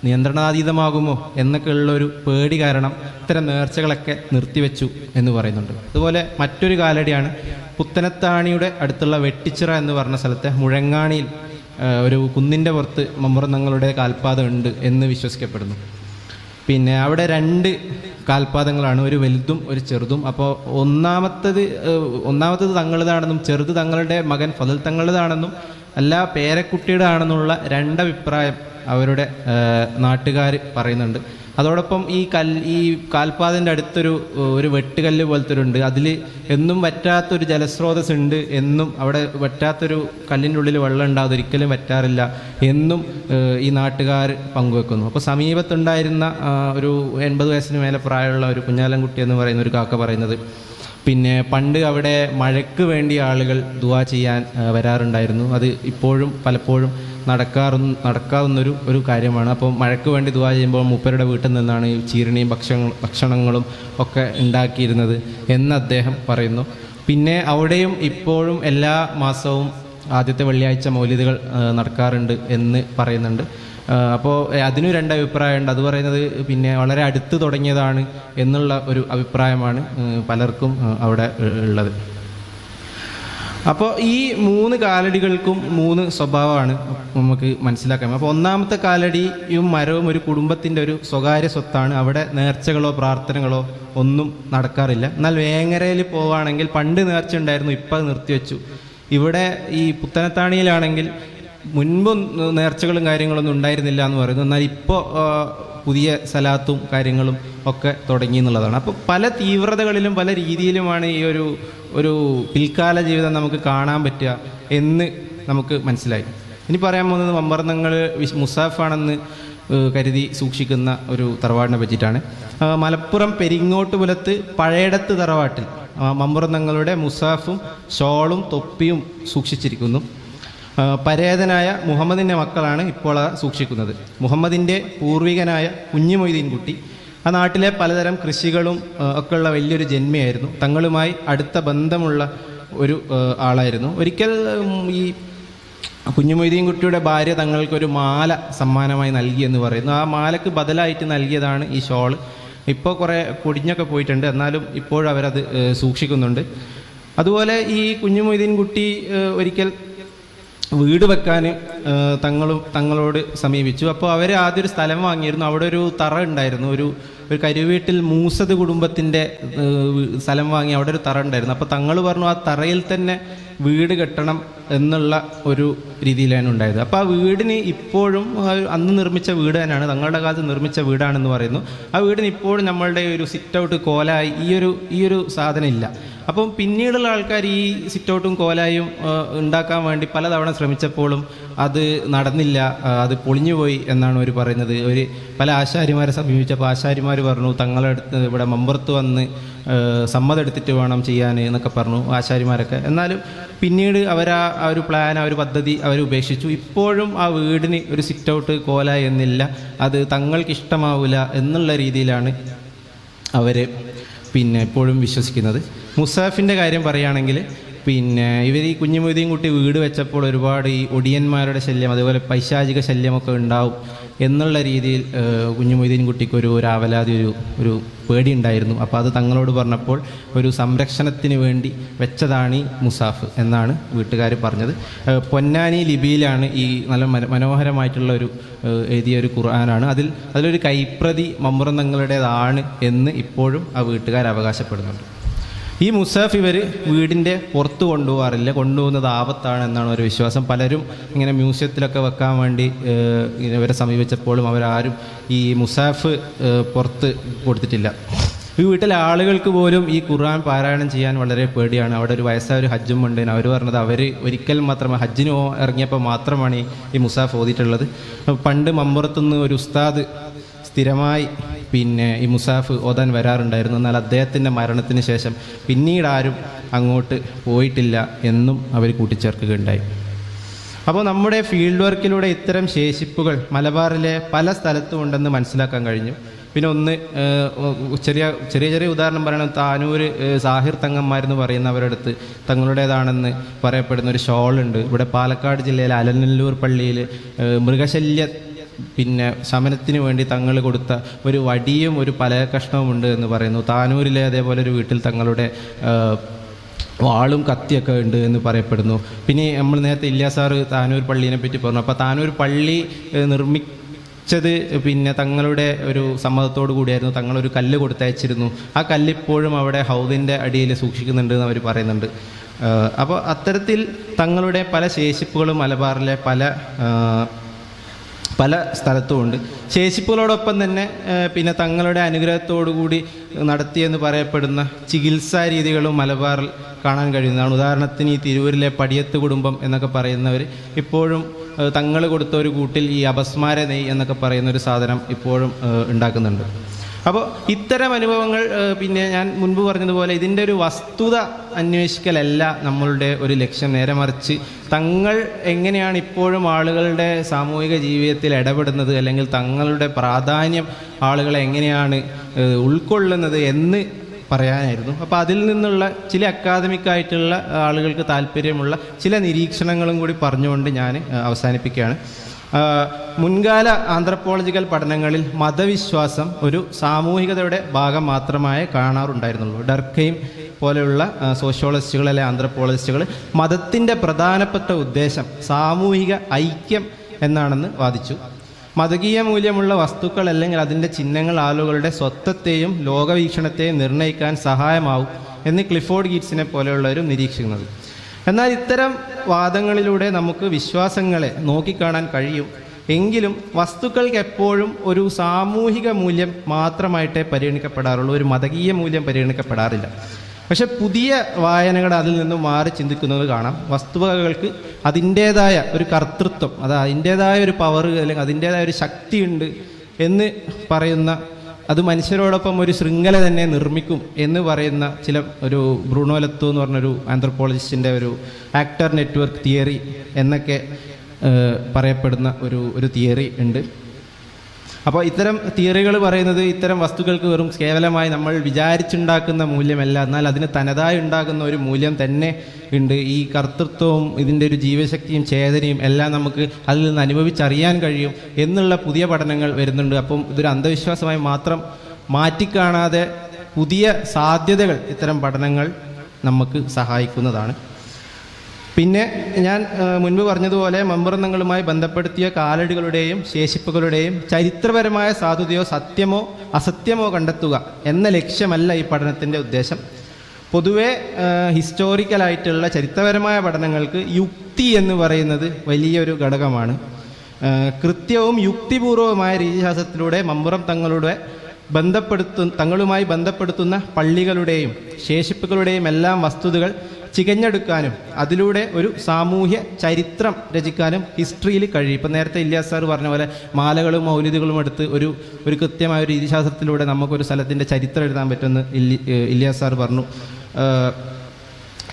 നിയന്ത്രണാതീതമാകുമോ എന്നൊക്കെ ഉള്ള ഒരു പേടി കാരണം ഇത്തരം നേർച്ചകളൊക്കെ നിർത്തിവെച്ചു എന്ന് പറയുന്നുണ്ട്. അതുപോലെ മറ്റൊരു കാലടിയാണ് പുത്തനത്താണിയുടെ അടുത്തുള്ള വെട്ടിച്ചിറ എന്ന് പറഞ്ഞ സ്ഥലത്തെ മുഴങ്ങാണിയിൽ ഒരു കുന്നിന്റെ പുറത്ത് മമ്പുറന്നങ്ങളുടെ കാൽപാദം ഉണ്ട് എന്ന് വിശ്വസിക്കപ്പെടുന്നു. പിന്നെ അവിടെ രണ്ട് കാൽപാദങ്ങളാണ് ഒരു വലുതും ഒരു ചെറുതും. അപ്പോൾ ഒന്നാമത്തത് ഒന്നാമത്തത് തങ്ങളുടേതാണെന്നും ചെറുത് തങ്ങളുടെ മകൻ ഫതൽ തങ്ങളുടേതാണെന്നും അല്ല പേരക്കുട്ടിയുടെ ആണെന്നുള്ള രണ്ടഭിപ്രായം അവരുടെ നാട്ടുകാർ പറയുന്നുണ്ട്. അതോടൊപ്പം ഈ കൽ ഈ കാൽപാതിന്റെ അടുത്തൊരു ഒരു വെട്ടുകല്ല് പോലത്തെ ഉണ്ട് അതിൽ എന്നും വറ്റാത്തൊരു ജലസ്രോതസ് ഉണ്ട് എന്നും അവിടെ വറ്റാത്തൊരു കല്ലിന്റെ ഉള്ളിൽ വെള്ളം ഉണ്ടാകും ഒരിക്കലും വറ്റാറില്ല എന്നും ഈ നാട്ടുകാർ പങ്കുവെക്കുന്നു. അപ്പോൾ സമീപത്തുണ്ടായിരുന്ന ഒരു എൺപത് വയസ്സിന് മേലെ പ്രായമുള്ള ഒരു കുഞ്ഞാലൻകുട്ടി എന്ന് പറയുന്ന ഒരു കാക്ക പറയുന്നത് പിന്നെ പണ്ട് അവിടെ മഴയ്ക്ക് വേണ്ടി ആളുകൾ ദുവാ ചെയ്യാൻ വരാറുണ്ടായിരുന്നു. അത് ഇപ്പോഴും പലപ്പോഴും നടക്കാറു നടക്കാവുന്നൊരു ഒരു കാര്യമാണ്. അപ്പോൾ മഴയ്ക്ക് വേണ്ടി ദുവാ ചെയ്യുമ്പോൾ മൂപ്പരുടെ വീട്ടിൽ നിന്നാണ് ഈ ചീരണിയും ഭക്ഷണ ഭക്ഷണങ്ങളും ഒക്കെ ഉണ്ടാക്കിയിരുന്നത് എന്ന് അദ്ദേഹം പറയുന്നു. പിന്നെ അവിടെയും ഇപ്പോഴും എല്ലാ മാസവും ആദ്യത്തെ വെള്ളിയാഴ്ച മൗലിദുകൾ നടക്കാറുണ്ട് എന്ന് പറയുന്നുണ്ട്. അപ്പോൾ അതിനും രണ്ട് അഭിപ്രായമുണ്ട്. അത് പറയുന്നത് പിന്നെ വളരെ അടുത്ത് തുടങ്ങിയതാണ് എന്നുള്ള ഒരു അഭിപ്രായമാണ് പലർക്കും അവിടെ ഉള്ളത്. അപ്പോൾ ഈ മൂന്ന് കാലടികൾക്കും മൂന്ന് സ്വഭാവമാണ് നമുക്ക് മനസ്സിലാക്കാൻ അപ്പോൾ ഒന്നാമത്തെ കാലടിയും മരവും ഒരു കുടുംബത്തിന്റെ ഒരു സ്വകാര്യ സ്വത്താണ്. അവിടെ നേർച്ചകളോ പ്രാർത്ഥനകളോ ഒന്നും നടക്കാറില്ല. എന്നാൽ വേങ്ങരയിൽ പോവുകയാണെങ്കിൽ പണ്ട് നേർച്ച ഉണ്ടായിരുന്നു ഇപ്പം നിർത്തിവെച്ചു. ഇവിടെ ഈ പുത്തനത്താണിയിലാണെങ്കിൽ മുൻപ് നേർച്ചകളും കാര്യങ്ങളൊന്നും ഉണ്ടായിരുന്നില്ല എന്ന് പറയുന്നു. എന്നാൽ ഇപ്പോൾ പുതിയ സലാത്തും കാര്യങ്ങളും ഒക്കെ തുടങ്ങി എന്നുള്ളതാണ്. അപ്പോൾ പല തീവ്രതകളിലും പല രീതിയിലുമാണ് ഈ ഒരു ഒരു പിൽക്കാല ജീവിതം നമുക്ക് കാണാൻ പറ്റുക എന്ന് നമുക്ക് മനസ്സിലായി. ഇനി പറയാൻ പോകുന്നത് മമ്പർന്നങ്ങൾ മുസാഫാണെന്ന് കരുതി സൂക്ഷിക്കുന്ന ഒരു തറവാടിനെ പറ്റിയിട്ടാണ്. മലപ്പുറം പെരിങ്ങോട്ട് പുലത്ത് പഴയടത്ത് തറവാട്ടിൽ മമ്പുറന്നങ്ങളുടെ മുസാഫും ഷോളും തൊപ്പിയും സൂക്ഷിച്ചിരിക്കുന്നു. പരേതനായ മുഹമ്മദിന്റെ മക്കളാണ് ഇപ്പോൾ സൂക്ഷിക്കുന്നത്. മുഹമ്മദിന്റെ പൂർവികനായ കുഞ്ഞുമൊയ്തീൻ കുട്ടി ആ നാട്ടിലെ പലതരം കൃഷികളും ഒക്കെയുള്ള വലിയൊരു ജന്മിയായിരുന്നു. തങ്ങളുമായി അടുത്ത ബന്ധമുള്ള ഒരു ആളായിരുന്നു. ഒരിക്കൽ ഈ കുഞ്ഞുമൊയ്തീൻ കുട്ടിയുടെ ഭാര്യ തങ്ങൾക്കൊരു മാല സമ്മാനമായി നൽകി എന്ന് പറയുന്നു. ആ മാലയ്ക്ക് ബദലായിട്ട് നൽകിയതാണ് ഈ ഷോൾ ഇപ്പോൾ കുറേ പൊടിഞ്ഞൊക്കെ പോയിട്ടുണ്ട്. എന്നാലും ഇപ്പോഴും അവരത് സൂക്ഷിക്കുന്നുണ്ട്. അതുപോലെ ഈ കുഞ്ഞുമൊയ്തീൻ കുട്ടി ഒരിക്കൽ വീട് വെക്കാൻ തങ്ങളും തങ്ങളോട് സമീപിച്ചു. അപ്പോൾ അവർ ആദ്യം ഒരു സ്ഥലം വാങ്ങിയിരുന്നു. അവിടെ ഒരു തറ ഉണ്ടായിരുന്നു. ഒരു ഒരു കരുവീട്ടിൽ മൂസത് കുടുംബത്തിന്റെ സ്ഥലം വാങ്ങി അവിടെ ഒരു തറ ഉണ്ടായിരുന്നു. അപ്പോൾ തങ്ങൾ പറഞ്ഞു ആ തറയിൽ തന്നെ വീട് കെട്ടണം എന്നുള്ള ഒരു രീതിയിലാണ് ഉണ്ടായത്. അപ്പോൾ ആ വീടിന് ഇപ്പോഴും അന്ന് നിർമ്മിച്ച വീട് തന്നെയാണ് തങ്ങളുടെ കാലത്ത് നിർമ്മിച്ച വീടാണെന്ന് പറയുന്നു. ആ വീടിന് ഇപ്പോഴും നമ്മളുടെ ഒരു സിറ്റ് ഔട്ട് കോലായി ഈ ഒരു ഈ ഒരു സാധനം ഇല്ല. അപ്പം പിന്നീടുള്ള ആൾക്കാർ ഈ സിറ്റൗട്ടും കോലായും ഉണ്ടാക്കാൻ വേണ്ടി പലതവണ ശ്രമിച്ചപ്പോഴും അത് നടന്നില്ല അത് പൊളിഞ്ഞുപോയി എന്നാണ് അവർ പറയുന്നത്. ഒരു പല ആശാരിമാരെ സമീപിച്ചപ്പോൾ ആശാരിമാർ പറഞ്ഞു തങ്ങളുടെ അടുത്ത് ഇവിടെ മമ്പുറത്ത് വന്ന് സമ്മതം എടുത്തിട്ട് വേണം ചെയ്യാൻ എന്നൊക്കെ പറഞ്ഞു ആശാരിമാരൊക്കെ. എന്നാലും പിന്നീട് അവർ ആ ആ ഒരു പ്ലാൻ ആ ഒരു പദ്ധതി അവർ ഉപേക്ഷിച്ചു. ഇപ്പോഴും ആ വീടിന് ഒരു സിറ്റൗട്ട് കോല എന്നില്ല. അത് തങ്ങൾക്ക് ഇഷ്ടമാവില്ല എന്നുള്ള രീതിയിലാണ് അവർ പിന്നെ എപ്പോഴും വിശ്വസിക്കുന്നത്. മുസാഫിന്റെ കാര്യം പറയുകയാണെങ്കിൽ പിന്നെ ഇവർ ഈ കുഞ്ഞുമൊയ്തീൻ കുട്ടി വീട് വെച്ചപ്പോൾ ഒരുപാട് ഈ ഒടിയന്മാരുടെ ശല്യം അതുപോലെ പൈശാചിക ശല്യമൊക്കെ ഉണ്ടാവും എന്നുള്ള രീതിയിൽ കുഞ്ഞുമൊയ്തീൻ കുട്ടിക്ക് ഒരു ഒരു ആവലാതി ഒരു ഒരു പേടി ഉണ്ടായിരുന്നു. അപ്പോൾ അത് തങ്ങളോട് പറഞ്ഞപ്പോൾ ഒരു സംരക്ഷണത്തിന് വേണ്ടി വെച്ചതാണ് ഈ മുസാഫ് എന്നാണ് വീട്ടുകാർ പറഞ്ഞത്. പൊന്നാനി ലിപിയിലാണ് ഈ നല്ല മനോഹരമായിട്ടുള്ള ഒരു എഴുതിയ ഒരു ഖുർആനാണ്. അതിൽ അതിലൊരു കൈപ്രതി മമ്പുറന്നങ്ങളുടേതാണ് എന്ന് ഇപ്പോഴും ആ വീട്ടുകാർ അവകാശപ്പെടുന്നുണ്ട്. ഈ മുസാഫ് ഇവർ വീടിന്റെ പുറത്ത് കൊണ്ടുപോകാറില്ല. കൊണ്ടുപോകുന്നത് ആപത്താണ് എന്നാണ് ഒരു വിശ്വാസം. പലരും ഇങ്ങനെ മ്യൂസിയത്തിലൊക്കെ വെക്കാൻ വേണ്ടി ഇവരെ സമീപിച്ചപ്പോഴും അവരാരും ഈ മുസാഫ് പുറത്ത് കൊടുത്തിട്ടില്ല. ഈ വീട്ടിലെ ആളുകൾക്ക് പോലും ഈ ഖുർആൻ പാരായണം ചെയ്യാൻ വളരെ പേടിയാണ്. അവിടെ ഒരു വയസ്സായ ഒരു ഹജ്ജും ഉണ്ട്. അവർ പറഞ്ഞത് അവർ ഒരിക്കൽ മാത്രമേ ഹജ്ജിന് ഇറങ്ങിയപ്പോൾ മാത്രമാണ് ഈ മുസാഫ് ഓതിയിട്ടുള്ളത്. പണ്ട് മമ്പുറത്തുനിന്ന് ഒരു ഉസ്താദ് സ്ഥിരമായി പിന്നെ ഈ മുസാഫ് ഓതാൻ വരാറുണ്ടായിരുന്നു. എന്നാൽ അദ്ദേഹത്തിന്റെ മരണത്തിന് ശേഷം പിന്നീട് ആരും അങ്ങോട്ട് പോയിട്ടില്ല എന്നും അവർ കൂട്ടിച്ചേർക്കുകയുണ്ടായി. അപ്പോൾ നമ്മുടെ ഫീൽഡ് വർക്കിലൂടെ ഇത്തരം ശേഷിപ്പുകൾ മലബാറിലെ പല സ്ഥലത്തും ഉണ്ടെന്ന് മനസ്സിലാക്കാൻ കഴിഞ്ഞു. പിന്നെ ഒന്ന് ചെറിയ ചെറിയ ചെറിയ ഉദാഹരണം പറയണം താനൂർ സാഹിർ തങ്ങന്മാരെന്ന് പറയുന്നവരുടെ അടുത്ത് തങ്ങളുടേതാണെന്ന് പറയപ്പെടുന്ന ഒരു ഷോളുണ്ട്. ഇവിടെ പാലക്കാട് ജില്ലയിലെ അലനല്ലൂർ പള്ളിയിൽ മൃഗശല്യ പിന്നെ ശമനത്തിന് വേണ്ടി തങ്ങൾ കൊടുത്ത ഒരു വടിയും ഒരു പല കഷ്ണവും ഉണ്ട് എന്ന് പറയുന്നു. താനൂരിലെ അതേപോലെ ഒരു വീട്ടിൽ തങ്ങളുടെ വാളും കത്തിയൊക്കെ ഉണ്ട് എന്ന് പറയപ്പെടുന്നു. പിന്നെ നമ്മൾ നേരത്തെ ഇല്ലാ സാറ് താനൂർ പള്ളിയെ പറ്റി പറഞ്ഞു. അപ്പോൾ താനൂർ പള്ളി നിർമ്മി ച്ചത് പിന്നെ തങ്ങളുടെ ഒരു സമ്മതത്തോടു കൂടിയായിരുന്നു. തങ്ങളൊരു കല്ല് കൊടുത്തയച്ചിരുന്നു. ആ കല്ലിപ്പോഴും അവിടെ ഹൗദിന്റെ അടിയിൽ സൂക്ഷിക്കുന്നുണ്ട് എന്ന് അവർ പറയുന്നുണ്ട്. അപ്പോൾ അത്തരത്തിൽ തങ്ങളുടെ പല ശേഷിപ്പുകളും മലബാറിലെ പല പല സ്ഥലത്തുമുണ്ട്. ശേഷിപ്പുകളോടൊപ്പം തന്നെ പിന്നെ തങ്ങളുടെ അനുഗ്രഹത്തോടു കൂടി നടത്തിയെന്ന് പറയപ്പെടുന്ന ചികിത്സാ രീതികളും മലബാറിൽ കാണാൻ കഴിയുന്നതാണ്. ഉദാഹരണത്തിന് ഈ തിരൂരിലെ പടിയത്ത് കുടുംബം എന്നൊക്കെ പറയുന്നവർ ഇപ്പോഴും തങ്ങൾ കൊടുത്ത ഒരു കൂട്ടിൽ ഈ അപസ്മാര നെയ് എന്നൊക്കെ പറയുന്ന ഒരു സാധനം ഇപ്പോഴും ഉണ്ടാക്കുന്നുണ്ട്. അപ്പോൾ ഇത്തരം അനുഭവങ്ങൾ പിന്നെ ഞാൻ മുൻപ് പറഞ്ഞതുപോലെ ഇതിന്റെ ഒരു വസ്തുത അന്വേഷിക്കലല്ല നമ്മളുടെ ഒരു ലക്ഷ്യം. നേരെ മറിച്ച് തങ്ങൾ എങ്ങനെയാണ് ഇപ്പോഴും ആളുകളുടെ സാമൂഹിക ജീവിതത്തിൽ ഇടപെടുന്നത് അല്ലെങ്കിൽ തങ്ങളുടെ പ്രാധാന്യം ആളുകളെ എങ്ങനെയാണ് ഉൾക്കൊള്ളുന്നത് എന്ന് പറയാനായിരുന്നു. അപ്പോൾ അതിൽ നിന്നുള്ള ചില അക്കാദമിക് ആയിട്ടുള്ള ആളുകൾക്ക് താല്പര്യമുള്ള ചില നിരീക്ഷണങ്ങളും കൂടി പറഞ്ഞുകൊണ്ട് ഞാൻ അവസാനിപ്പിക്കുകയാണ്. മുൻകാല ആന്ത്രപ്പോളജിക്കൽ പഠനങ്ങളിൽ മതവിശ്വാസം ഒരു സാമൂഹികതയുടെ ഭാഗം മാത്രമായേ കാണാറുണ്ടായിരുന്നുള്ളൂ. ഡർക്കയും പോലെയുള്ള സോഷ്യോളജിസ്റ്റുകൾ അല്ലെങ്കിൽ ആന്ത്രപ്പോളജിസ്റ്റുകൾ മതത്തിന്റെ പ്രധാനപ്പെട്ട ഉദ്ദേശം സാമൂഹിക ഐക്യം എന്നാണെന്ന് വാദിച്ചു. മതകീയ മൂല്യമുള്ള വസ്തുക്കൾ അല്ലെങ്കിൽ അതിന്റെ ചിഹ്നങ്ങൾ ആളുകളുടെ സ്വത്വത്തെയും ലോകവീക്ഷണത്തെയും നിർണയിക്കാൻ സഹായമാവും എന്ന് ക്ലിഫോർഡ് ഗീറ്റ്സിനെ പോലെയുള്ളവരും നിരീക്ഷിക്കുന്നത്. എന്നാൽ ഇത്തരം വാദങ്ങളിലൂടെ നമുക്ക് വിശ്വാസങ്ങളെ നോക്കിക്കാണാൻ കഴിയും. എങ്കിലും വസ്തുക്കൾക്ക് എപ്പോഴും ഒരു സാമൂഹിക മൂല്യം മാത്രമായിട്ടേ പരിഗണിക്കപ്പെടാറുള്ളൂ. ഒരു മതകീയ മൂല്യം പരിഗണിക്കപ്പെടാറില്ല. പക്ഷെ പുതിയ വായനകൾ അതിൽ നിന്നും മാറി ചിന്തിക്കുന്നത് കാണാം. വസ്തുവകകൾക്ക് അതിന്റേതായ ഒരു കർത്തൃത്വം അത് അതിന്റേതായ ഒരു പവർ അല്ലെങ്കിൽ അതിന്റേതായ ഒരു ശക്തിയുണ്ട് എന്ന് പറയുന്ന അത് മനുഷ്യരോടൊപ്പം ഒരു ശൃംഖല തന്നെ നിർമ്മിക്കും എന്ന് പറയുന്ന ചില ഒരു ബ്രൂണോലത്തു എന്ന് പറഞ്ഞൊരു ആന്ത്രപ്പോളജിസ്റ്റിന്റെ ഒരു ആക്ടർ നെറ്റ്വർക്ക് തിയറി എന്നൊക്കെ പറയപ്പെടുന്ന ഒരു ഒരു തിയറി ഉണ്ട്. അപ്പോൾ ഇത്തരം തിയറികൾ പറയുന്നത് ഇത്തരം വസ്തുക്കൾക്ക് വെറും കേവലമായി നമ്മൾ വിചാരിച്ചുണ്ടാക്കുന്ന മൂല്യമല്ല. എന്നാൽ അതിന് തനതായി ഉണ്ടാകുന്ന ഒരു മൂല്യം തന്നെ ഉണ്ട്. ഈ കർത്തൃത്വവും ഇതിന്റെ ഒരു ജീവശക്തിയും ചേതനയും എല്ലാം നമുക്ക് അതിൽ നിന്ന് അനുഭവിച്ചറിയാൻ കഴിയും എന്നുള്ള പുതിയ പഠനങ്ങൾ വരുന്നുണ്ട്. അപ്പം ഇതൊരു അന്ധവിശ്വാസമായി മാത്രം മാറ്റിക്കാണാതെ പുതിയ സാധ്യതകൾ ഇത്തരം പഠനങ്ങൾ നമുക്ക് സഹായിക്കുന്നതാണ്. പിന്നെ ഞാൻ മുൻപ് പറഞ്ഞതുപോലെ മമ്പുറന്നങ്ങളുമായി ബന്ധപ്പെടുത്തിയ കാലടികളുടെയും ശേഷിപ്പുകളുടെയും ചരിത്രപരമായ സാധുതയോ സത്യമോ അസത്യമോ കണ്ടെത്തുക എന്ന ലക്ഷ്യമല്ല ഈ പഠനത്തിന്റെ ഉദ്ദേശം. പൊതുവെ ഹിസ്റ്റോറിക്കലായിട്ടുള്ള ചരിത്രപരമായ പഠനങ്ങൾക്ക് യുക്തി എന്ന് പറയുന്നത് വലിയൊരു ഘടകമാണ്. കൃത്യവും യുക്തിപൂർവമായ രീതിശാസ്ത്രത്തിലൂടെ മമ്പുറം തങ്ങളുടെ ബന്ധപ്പെടുത്തു തങ്ങളുമായി ബന്ധപ്പെടുത്തുന്ന പള്ളികളുടെയും ശേഷിപ്പുകളുടെയും എല്ലാം വസ്തുതകൾ ചികഞ്ഞെടുക്കാനും അതിലൂടെ ഒരു സാമൂഹ്യ ചരിത്രം രചിക്കാനും ഹിസ്റ്ററിയിൽ കഴിയും. ഇപ്പം നേരത്തെ ഇല്ലാസ് സാർ പറഞ്ഞ പോലെ മാലകളും മൗലികകളും എടുത്ത് ഒരു ഒരു കൃത്യമായ ഒരു രീതിശാസ്ത്രത്തിലൂടെ നമുക്കൊരു സ്ഥലത്തിന്റെ ചരിത്രം എഴുതാൻ പറ്റുമെന്ന് ഇല്ലി ഏഹ് സാർ പറഞ്ഞു.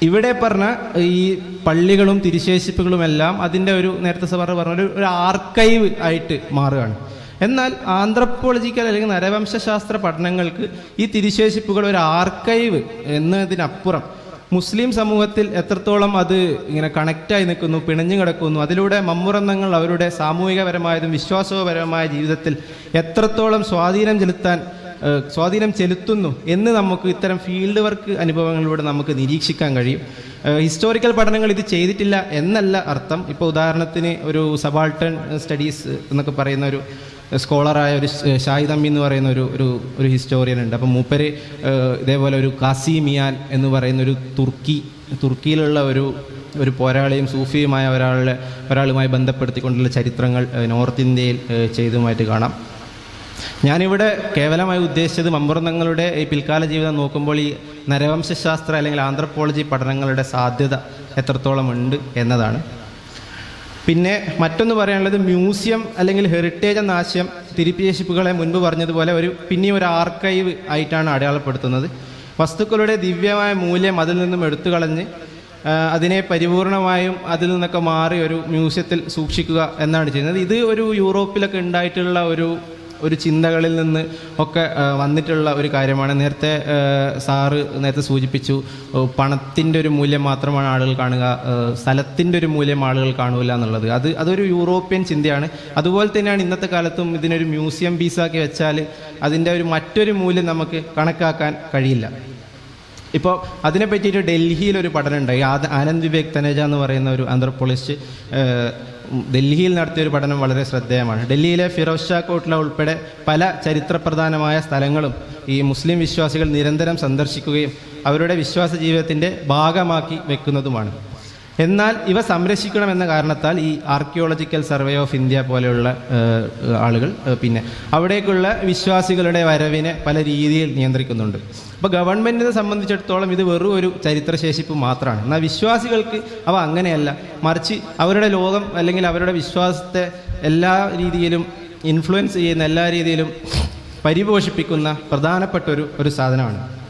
ഇവിടെ പറഞ്ഞ ഈ പള്ളികളും തിരുശേഷിപ്പുകളും എല്ലാം അതിന്റെ ഒരു നേരത്തെ സാർ പറഞ്ഞ ഒരു ഒരു ആർക്കൈവ് ആയിട്ട് മാറുകയാണ്. എന്നാൽ ആന്ത്രപ്പോളജിക്കൽ അല്ലെങ്കിൽ നരവംശാസ്ത്ര പഠനങ്ങൾക്ക് ഈ തിരിശേഷിപ്പുകൾ ഒരു ആർക്കൈവ് എന്നതിനപ്പുറം മുസ്ലിം സമൂഹത്തിൽ എത്രത്തോളം അത് ഇങ്ങനെ കണക്റ്റായി നിൽക്കുന്നു പിണഞ്ഞു കിടക്കുന്നു അതിലൂടെ മമ്മുറന്നങ്ങൾ അവരുടെ സാമൂഹികപരമായതും വിശ്വാസപരമായ ജീവിതത്തിൽ എത്രത്തോളം സ്വാധീനം ചെലുത്താൻ സ്വാധീനം ചെലുത്തുന്നു എന്ന് നമുക്ക് ഇത്തരം ഫീൽഡ് വർക്ക് അനുഭവങ്ങളിലൂടെ നമുക്ക് നിരീക്ഷിക്കാൻ കഴിയും. ഹിസ്റ്റോറിക്കൽ പഠനങ്ങൾ ഇത് ചെയ്തിട്ടില്ല എന്നല്ല അർത്ഥം. ഇപ്പോൾ ഉദാഹരണത്തിന് ഒരു സബാൾട്ടൺ സ്റ്റഡീസ് എന്നൊക്കെ പറയുന്ന ഒരു സ്കോളറായ ഒരു ഷാഹിദ് അമ്മി എന്ന് പറയുന്ന ഒരു ഒരു ഒരു ഹിസ്റ്റോറിയൻ ഉണ്ട്. അപ്പം മൂപ്പര് ഇതേപോലെ ഒരു കാസിമിയാൻ എന്ന് പറയുന്ന ഒരു തുർക്കി തുർക്കിയിലുള്ള ഒരു ഒരു പോരാളിയും സൂഫിയുമായ ഒരാളുടെ ഒരാളുമായി ബന്ധപ്പെടുത്തിക്കൊണ്ടുള്ള ചരിത്രങ്ങൾ നോർത്ത് ഇന്ത്യയിൽ ചെയ്തുമായിട്ട് കാണാം. ഞാനിവിടെ കേവലമായി ഉദ്ദേശിച്ചത് മമ്പുറന്നങ്ങളുടെ ഈ പിൽക്കാല ജീവിതം നോക്കുമ്പോൾ ഈ നരവംശാസ്ത്ര അല്ലെങ്കിൽ ആന്ത്രപ്പോളജി പഠനങ്ങളുടെ സാധ്യത എത്രത്തോളം ഉണ്ട് എന്നതാണ്. പിന്നെ മറ്റൊന്ന് പറയാനുള്ളത് മ്യൂസിയം അല്ലെങ്കിൽ ഹെറിറ്റേജ് എന്ന ആശയം മുൻപ് പറഞ്ഞതുപോലെ ഒരു പിന്നെയും ഒരു ആർക്കൈവ് ആയിട്ടാണ് അടയാളപ്പെടുത്തുന്നത്. വസ്തുക്കളുടെ ദിവ്യമായ മൂല്യം അതിൽ നിന്നും എടുത്തു കളഞ്ഞ് അതിനെ പരിപൂർണമായും അതിൽ നിന്നൊക്കെ മാറി ഒരു മ്യൂസിയത്തിൽ സൂക്ഷിക്കുക എന്നാണ് ചെയ്യുന്നത്. ഇത് ഒരു യൂറോപ്പിലൊക്കെ ഉണ്ടായിട്ടുള്ള ഒരു ഒരു ചിന്തകളിൽ നിന്ന് ഒക്കെ വന്നിട്ടുള്ള ഒരു കാര്യമാണ്. നേരത്തെ സാറ് നേരത്തെ സൂചിപ്പിച്ചു പണത്തിന്റെ ഒരു മൂല്യം മാത്രമാണ് ആളുകൾ കാണുക സ്ഥലത്തിന്റെ ഒരു മൂല്യം ആളുകൾ കാണൂല എന്നുള്ളത്. അത് അതൊരു യൂറോപ്യൻ ചിന്തയാണ്. അതുപോലെ തന്നെയാണ് ഇന്നത്തെ കാലത്തും ഇതിനൊരു മ്യൂസിയം പീസാക്കി വെച്ചാൽ അതിന്റെ ഒരു മറ്റൊരു മൂല്യം നമുക്ക് കണക്കാക്കാൻ കഴിയില്ല. ഇപ്പോൾ അതിനെ പറ്റിയിട്ട് ഡൽഹിയിൽ ഒരു പഠനം ഉണ്ടായി. ആനന്ദ് വിവേക് തനേജ എന്ന് പറയുന്ന ഒരു ആന്ത്രപ്പോളജിസ്റ്റ് ഡൽഹിയിൽ നടത്തിയ ഒരു പഠനം വളരെ ശ്രദ്ധേയമാണ്. ഡൽഹിയിലെ ഫിറോസ് ഷാ കോട്ട്ല ഉൾപ്പെടെ പല ചരിത്രപ്രധാനമായ സ്ഥലങ്ങളും ഈ മുസ്ലിം വിശ്വാസികൾ നിരന്തരം സന്ദർശിക്കുകയും അവരുടെ വിശ്വാസ ജീവിതത്തിന്റെ ഭാഗമാക്കി വെക്കുന്നതുമാണ്. എന്നാൽ ഇവ സംരക്ഷിക്കണമെന്ന കാരണത്താൽ ഈ ആർക്കിയോളജിക്കൽ സർവേ ഓഫ് ഇന്ത്യ പോലെയുള്ള ആളുകൾ പിന്നെ അവിടേക്കുള്ള വിശ്വാസികളുടെ വരവിനെ പല രീതിയിൽ നിയന്ത്രിക്കുന്നുണ്ട്. അപ്പോൾ ഗവൺമെന്റിനെ സംബന്ധിച്ചിടത്തോളം ഇത് വെറും ഒരു ചരിത്രശേഷിപ്പ് മാത്രമാണ്. എന്നാൽ വിശ്വാസികൾക്ക് അവ അങ്ങനെയല്ല. മറിച്ച് അവരുടെ ലോകം അല്ലെങ്കിൽ അവരുടെ വിശ്വാസത്തെ എല്ലാ രീതിയിലും ഇൻഫ്ലുവൻസ് ചെയ്യുന്ന എല്ലാ രീതിയിലും പരിപോഷിപ്പിക്കുന്ന പ്രധാനപ്പെട്ട ഒരു ഒരു സാധനമാണ്.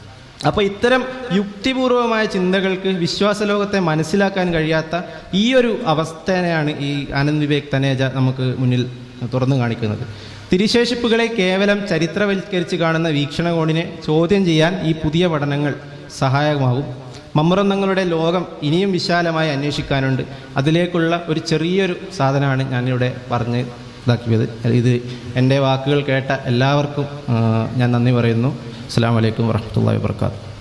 അപ്പോൾ ഇത്തരം യുക്തിപൂർവമായ ചിന്തകൾക്ക് വിശ്വാസ ലോകത്തെ മനസ്സിലാക്കാൻ കഴിയാത്ത ഈ ഒരു അവസ്ഥയാണ് ഈ ആനന്ദ് വിവേക് തനേജ നമുക്ക് മുന്നിൽ തുറന്നു കാണിക്കുന്നത്. തിരിശേഷിപ്പുകളെ കേവലം ചരിത്രവൽക്കരിച്ച് കാണുന്ന വീക്ഷണകോണിനെ ചോദ്യം ചെയ്യാൻ ഈ പുതിയ പഠനങ്ങൾ സഹായകമാകും. മമ്മുറന്നങ്ങളുടെ ലോകം ഇനിയും വിശാലമായി അന്വേഷിക്കാനുണ്ട്. അതിലേക്കുള്ള ഒരു ചെറിയൊരു സാധനമാണ് ഞാനിവിടെ പറഞ്ഞ് ഇതാക്കിയത്. ഇത് എന്റെ വാക്കുകൾ കേട്ട എല്ലാവർക്കും ഞാൻ നന്ദി പറയുന്നു. അസ്സാം വലൈക്കും വർഹമുല്ലാ വാബർക്കാത്തു